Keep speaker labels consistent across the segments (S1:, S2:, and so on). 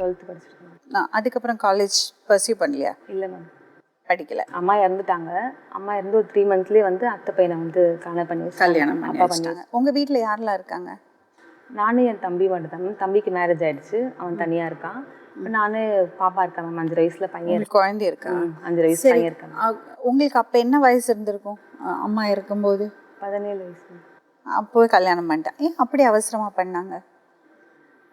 S1: Twelfth படிச்சிருக்கேன்
S2: நான் அதுக்கப்புறம் காலேஜ் பர்சியூ பண்ணலையா?
S1: இல்லை மேம்
S2: படிக்கல.
S1: அம்மா இறந்துட்டாங்க. அம்மா இறந்து ஒரு த்ரீ மந்த்லேயே வந்து அத்தை பையனை வந்து கல்யாணம் பண்ணி.
S2: கல்யாணம்
S1: அப்பா பண்ணி
S2: வச்சிட்டாங்க. உங்க வீட்ல யாரெல்லாம் இருக்காங்க?
S1: நானும் என் தம்பி மட்டும் தான் மேம் தம்பிக்கு மேரேஜ் ஆயிடுச்சு. அவன் தனியாக இருக்கான். நானு பாப்பா இருக்கேன் மேம் அஞ்சு வயசுல பையன்
S2: குழந்தை இருக்கா?
S1: இருக்கான் அஞ்சு வயசு பையன் இருக்கான்.
S2: உங்களுக்கு அப்ப என்ன வயசு இருந்திருக்கும்? அம்மா இருக்கும்போது?
S1: பதினேழு வயசு.
S2: அப்போவே கல்யாணம் பண்ணிட்டேன் ஏன் அப்படி அவசரமா பண்ணாங்க
S1: அதான் அப்பா சரி,
S2: Love தெரிஞ்சு.
S1: அம்மா அம்மா வேற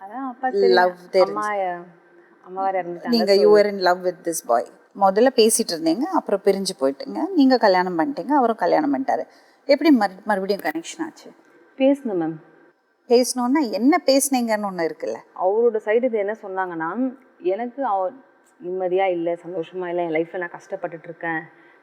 S1: இறந்துட்டாங்க
S2: நீங்க you are in love with this boy முதல்ல பேசிட்டு இருந்தீங்க அப்புறம் பிரிஞ்சு போயிட்டுங்க நீங்க கல்யாணம் பண்ணிட்டீங்க அவரும் கல்யாணம் பண்ணிட்டாரு. எப்படி மறு மறுபடியும் கனெக்ஷன் ஆச்சு?
S1: பேசணும் மேம்
S2: பேசணும்னா என்ன பேசுனீங்கன்னு ஒண்ணு இருக்குல்ல.
S1: அவரோட சைடு இது என்ன சொன்னாங்கன்னா எனக்கு அவ நிம்மதியாக இல்லை சந்தோஷமா இல்லை என் லைஃப்பில் நான் கஷ்டப்பட்டுட்டு இருக்கேன்.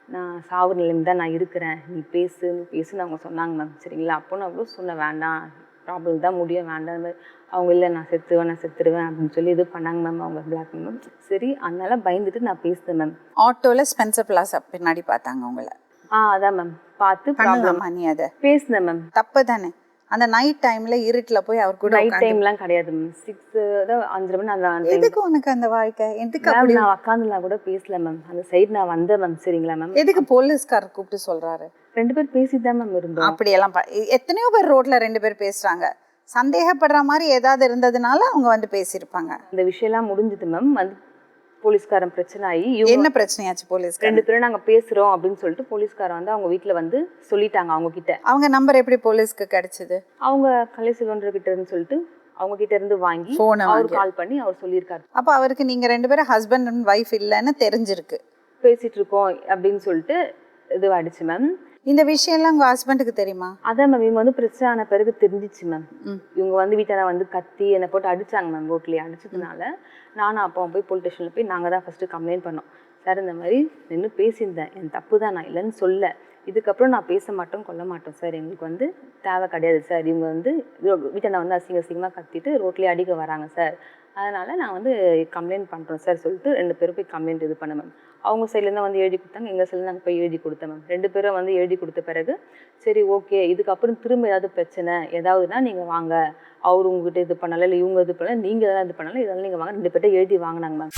S1: நான் சாவு நிலைமை தான் நான் இருக்கிறேன். நீ பேசு நீ பேசுன்னு அவங்க சொன்னாங்க மேம் சரிங்களா? அப்போ நான் அவ்வளோ சொன்னேன் வேண்டாம். ப்ராப்ளம் தான் முடியும் வேண்டாம். அவங்க இல்லை நான் செத்துவேன் நான் செத்துருவேன் அப்படின்னு சொல்லி இது பண்ணாங்க மேம் அவங்க பிளாக் மேம் சரி அதனால பயந்துட்டு நான் பேசுனேன் மேம்
S2: ஆட்டோல ஸ்பென்சர் பிளாசா பின்னாடி பார்த்தாங்க உங்களை.
S1: ஆ அதான் மேம் பார்த்து
S2: பண்ணலாமா நீ அதை?
S1: பேசினேன் மேம்
S2: தப்பு தானே? அந்த நைட் டைம்ல இருட்டுல போய் அவர் கூட
S1: நைட் டைம்லாம் கிடையாது. மேம் சிக்ஸ் அஞ்சரை மணி அந்த.
S2: எதுக்கு உனக்கு அந்த வாழ்க்கை? எதுக்கு அப்படி
S1: நான் உட்காந்துலாம் கூட பேசல மேம் அந்த சைடு நான் வந்தேன் மேம் சரிங்களா மேம்
S2: எதுக்கு போலீஸ்காரர் கூப்பிட்டு சொல்றாரு?
S1: ரெண்டு பேர் பேசிட்டு தான் மேம் இருந்தோம்.
S2: அப்படியெல்லாம் எத்தனையோ பேர் ரோட்ல ரெண்டு பேர் பேசுறாங்க. சந்தேகப்படுற மாதிரி ஏதாவது இருந்ததுனால அவங்க வந்து பேசியிருப்பாங்க.
S1: இந்த விஷயம்லாம் முடிஞ்சது மேம் வந்து போலீஸ்காரன் பிரச்சனை ஆகி
S2: என்ன பிரச்சனையாச்சு போலீஸ்காரர்
S1: ரெண்டு பேரும் நாங்க பேசுறோம் அப்படின்னு சொல்லிட்டு போலீஸ்காரன் வந்து அவங்க வீட்ல வந்து சொல்லிட்டாங்க அவங்க கிட்ட
S2: அவங்க நம்பர் எப்படி போலீஸ்க்கு கிடைச்சது?
S1: அவங்க கலைசிவன்ற கிட்ட இருந்து சொல்லிட்டு அவங்க கிட்ட இருந்து வாங்கி அவர். கால் பண்ணி அவர் சொல்லியிருக்காரு.
S2: அப்ப அவருக்கு நீங்க ரெண்டு பேரும் ஹஸ்பண்ட் அண்ட் ஒய்ஃப் இல்லைன்னு தெரிஞ்சிருக்கு.
S1: பேசிட்டு இருக்கோம் அப்படின்னு சொல்லிட்டு இதுவாயிடுச்சு மேம்
S2: இந்த விஷயம்லாம் உங்க ஹஸ்பண்டுக்கு தெரியுமா?
S1: அதான் மேம் இவங்க வந்து பிரச்சனை ஆன பிறகு தெரிஞ்சிச்சு மேம். இவங்க வந்து வீட்டில் வந்து கத்தி என்னை போட்டு அடிச்சாங்க மேம் ரோட்லேயே அடிச்சதுனால நானும் அப்பா போய் போலீஸ் ஸ்டேஷனில் போய் நாங்கள் தான் ஃபஸ்ட்டு கம்ப்ளைண்ட் பண்ணோம். சார் இந்த மாதிரி நின்று பேசியிருந்தேன். என் தப்பு தான் நான் இல்லைன்னு சொல்ல. இதுக்கப்புறம் நான் பேச மாட்டோம் கொல்ல மாட்டோம் சார். எங்களுக்கு வந்து தேவை கிடையாது சார். இவங்க வந்து வீட்டில் வந்து அசிங்க அசிங்கமாக கத்திட்டு ரோட்லேயே அடிக்க வராங்க சார். அதனால் நான் வந்து கம்ப்ளைண்ட் பண்ணுறோம் சார் சொல்லிட்டு ரெண்டு பேரும் போய் கம்ப்ளைண்ட் இது பண்ண மேம் அவங்க சைட்லேருந்து வந்து எழுதி கொடுத்தாங்க எங்கள் சைட்லேருந்து நாங்கள் போய் எழுதி கொடுத்தேன் மேம் ரெண்டு பேரும் வந்து எழுதி கொடுத்த பிறகு சரி ஓகே இதுக்கப்புறம் திரும்ப ஏதாவது பிரச்சனை ஏதாவதுனா நீங்கள் வாங்க. அவர் உங்ககிட்ட இது பண்ணலை இல்லை இவங்க இது பண்ணலை நீங்கள் எதாவது இது பண்ணலை இதெல்லாம் நீங்கள் வாங்க. ரெண்டு பேர்ட்ட எழுதி வாங்கினாங்க மேம்